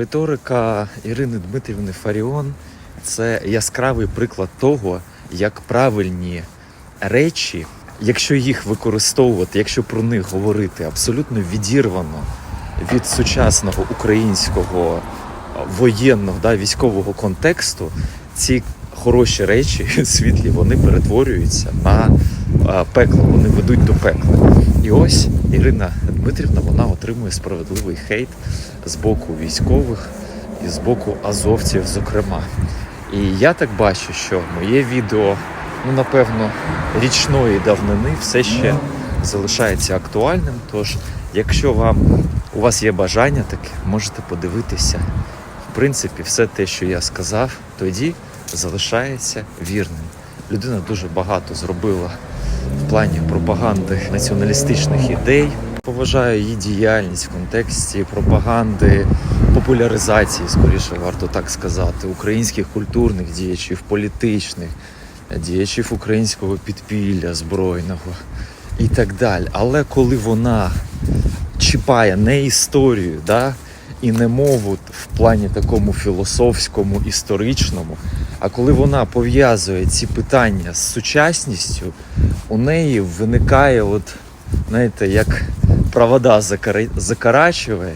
Риторика Ірини Дмитрівни Фаріон це яскравий приклад того, як правильні речі, якщо їх використовувати, якщо про них говорити абсолютно відірвано від сучасного українського воєнного да, військового контексту, ці хороші речі світлі вони перетворюються на пекло, вони ведуть до пекла. І ось Ірина Дмитрівна вона отримує справедливий хейт з боку військових і з боку азовців, зокрема. І я так бачу, що моє відео, ну напевно, річної давнини все ще залишається актуальним. Тож, якщо вам у вас є бажання таке, можете подивитися. В принципі, все те, що я сказав, тоді залишається вірним. Людина дуже багато зробила в плані пропаганди націоналістичних ідей. Поважаю її діяльність в контексті пропаганди, популяризації, скоріше варто так сказати, українських культурних діячів, політичних, діячів українського підпілля збройного і так далі. Але коли вона чіпає не історію, да, і не мову в плані такому філософському, історичному, а коли вона пов'язує ці питання з сучасністю, у неї виникає, от, знаєте, як провода закара- закарачує,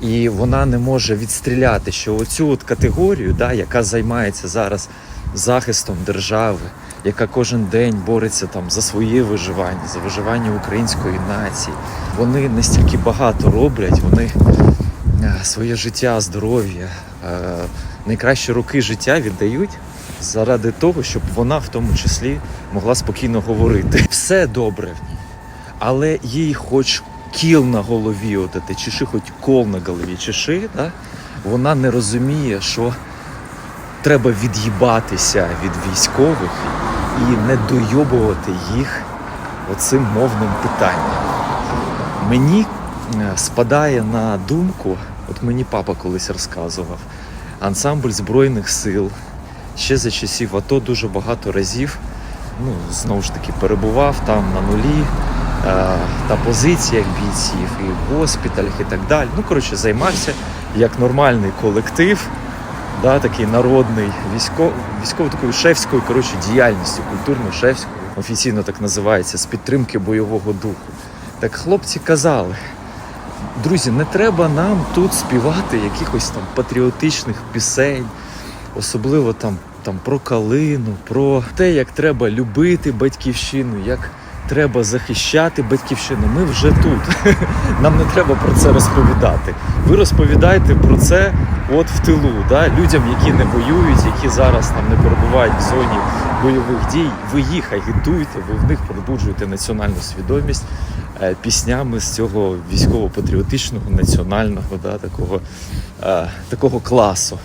і вона не може відстріляти, що оцю от категорію, да, яка займається зараз захистом держави, яка кожен день бореться там за своє виживання, за виживання української нації. Вони настільки багато роблять, вони е, своє життя, здоров'я, е, найкращі роки життя віддають заради того, щоб вона в тому числі могла спокійно говорити. Все добре в ній, але їй хоч кіл на голові, от це, чеши, хоч кол на голові, чеши, да? вона не розуміє, що треба від'їбатися від військових і не дойобувати їх оцим мовним питанням. Мені е, спадає на думку, от мені папа колись розказував, ансамбль Збройних сил ще за часів АТО дуже багато разів, ну, знову ж таки, перебував там на нулі, та позиціях бійців, і в госпіталях, і так далі. Ну, коротше, займався як нормальний колектив, да, такий народний військовий, військово такою шефською коротше, діяльністю, культурно-шефською, офіційно так називається, з підтримки бойового духу. Так хлопці казали, друзі, не треба нам тут співати якихось там патріотичних пісень, особливо там, там про калину, про те, як треба любити батьківщину, як треба захищати батьківщину. Ми вже тут. Нам не треба про це розповідати. Ви розповідайте про це от в тилу, да? людям, які не воюють, які зараз там не перебувають в зоні бойових дій. Ви їх агітуєте, ви в них пробуджуєте національну свідомість е, піснями з цього військово-патріотичного, національного, да, такого, е, такого класу.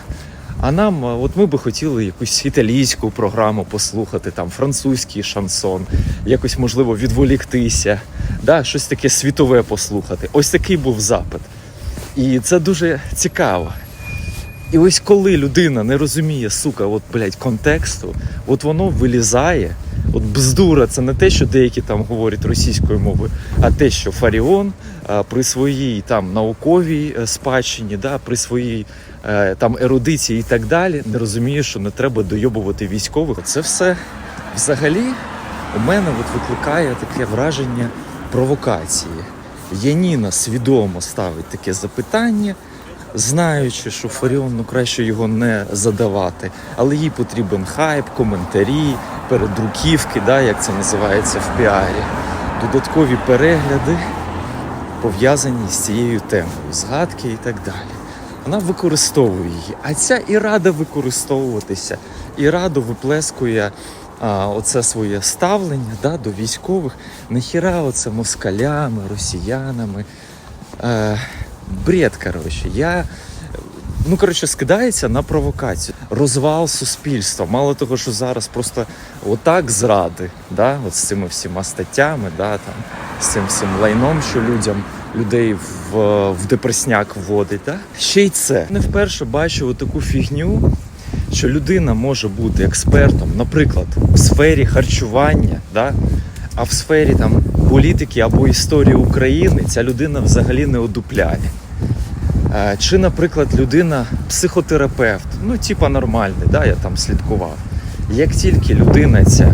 А нам, е, от ми би хотіли якусь італійську програму послухати, там французький шансон, якось можливо відволіктися, да, щось таке світове послухати. Ось такий був запит. І це дуже цікаво. І ось коли людина не розуміє, сука, от, блядь, контексту, от воно вилізає. От бздура, це не те, що деякі там говорять російською мовою, а те, що Фаріон при своїй там науковій е, спадщині, да, при своїй там ерудиції і так далі, не розуміє, що не треба дойобувати військових. Це все взагалі у мене от викликає таке враження провокації. Яніна свідомо ставить таке запитання, знаючи, що Фаріон ну краще його не задавати, але їй потрібен хайп, коментарі, передруківки, да, як це називається в піарі, додаткові перегляди, пов'язані з цією темою, згадки і так далі. Вона використовує її, а ця і рада використовуватися, і радо виплескує а, оце своє ставлення да, до військових. Нахіра оце москалями, росіянами. Е, бред, коротше. Я ну коротше скидається на провокацію. Розвал суспільства. Мало того, що зараз просто отак зради, да, от з цими всіма статтями, да, там, з цим всім лайном, що людям людей в, в депресняк вводить. Да? Ще й це. Не вперше бачу таку фігню. Що людина може бути експертом, наприклад, в сфері харчування, да? а в сфері там політики або історії України ця людина взагалі не одупляє. Е, Чи, наприклад, людина психотерапевт, ну, типа нормальний, да, я там слідкував. Як тільки людина ця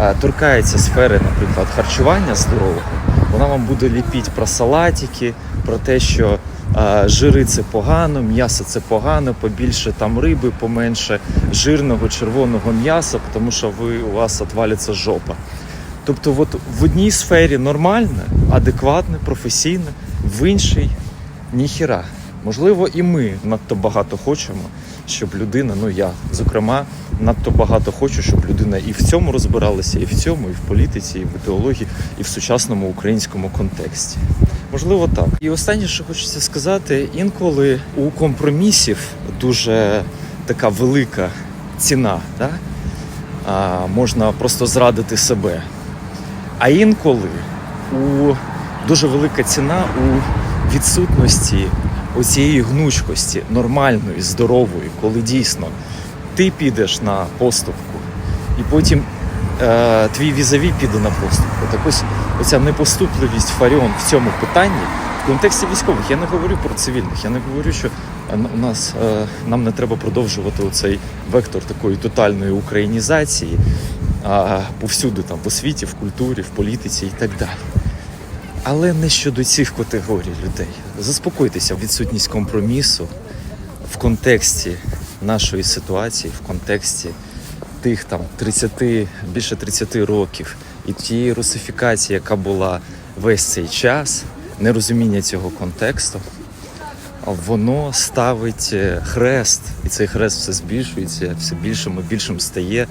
е, торкається сфери, наприклад, харчування здорового, вона вам буде ліпіть про салатики, про те, що е, жири це погано, м'ясо це погано, побільше там риби, поменше жирного червоного м'яса, тому що ви, у вас отвалиться жопа. Тобто, от в одній сфері нормальне, адекватне, професійне, в іншій ніхіра. Можливо, і ми надто багато хочемо, щоб людина, ну я, зокрема, надто багато хочу, щоб людина і в цьому розбиралася, і в цьому, і в політиці, і в ідеології, і в сучасному українському контексті. Можливо, так. І останнє, що хочеться сказати, інколи у компромісів дуже така велика ціна. Да? А, можна просто зрадити себе. А інколи у дуже велика ціна у відсутності оцієї гнучкості, нормальної, здорової, коли дійсно ти підеш на поступку, і потім е, твій візаві піде на поступку. Так ось оця непоступливість Фаріон в цьому питанні в контексті військових. Я не говорю про цивільних, я не говорю, що е, у нас е, нам не треба продовжувати оцей вектор такої тотальної українізації повсюди там в освіті, в культурі, в політиці і так далі. Але не щодо цих категорій людей. Заспокойтеся, відсутність компромісу в контексті нашої ситуації, в контексті тих там 30, більше 30 років і тієї русифікації, яка була весь цей час, нерозуміння цього контексту, воно ставить е, хрест, і цей хрест все збільшується, все більшим і більшим стає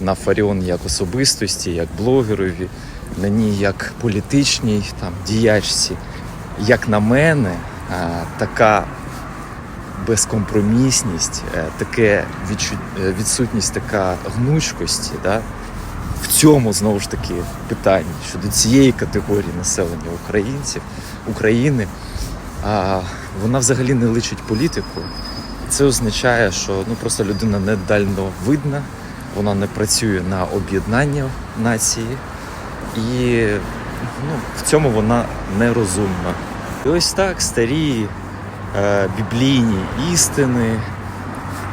на Фаріон як особистості, як блогерові, ній як політичній там, діячці. Як на мене, така безкомпромісність, е, таке е, відсутність така гнучкості, да? в цьому знову ж таки питанні щодо цієї категорії населення українців, України, а, вона взагалі не личить політику. Це означає, що ну, просто людина не дальновидна, вона не працює на об'єднання нації, і ну, в цьому вона нерозумна. І ось так старі е, біблійні істини,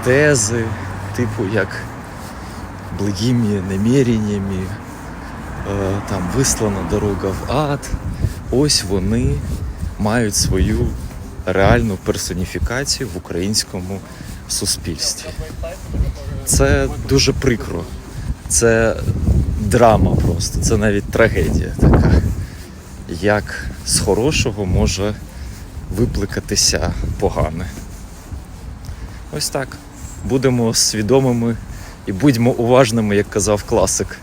тези, типу як благими наміреннями, е, там вислана дорога в ад. Ось вони мають свою реальну персоніфікацію в українському суспільстві. Це дуже прикро. Це драма просто, це навіть трагедія така. Як з хорошого може випликатися погане. Ось так. Будемо свідомими і будьмо уважними, як казав класик.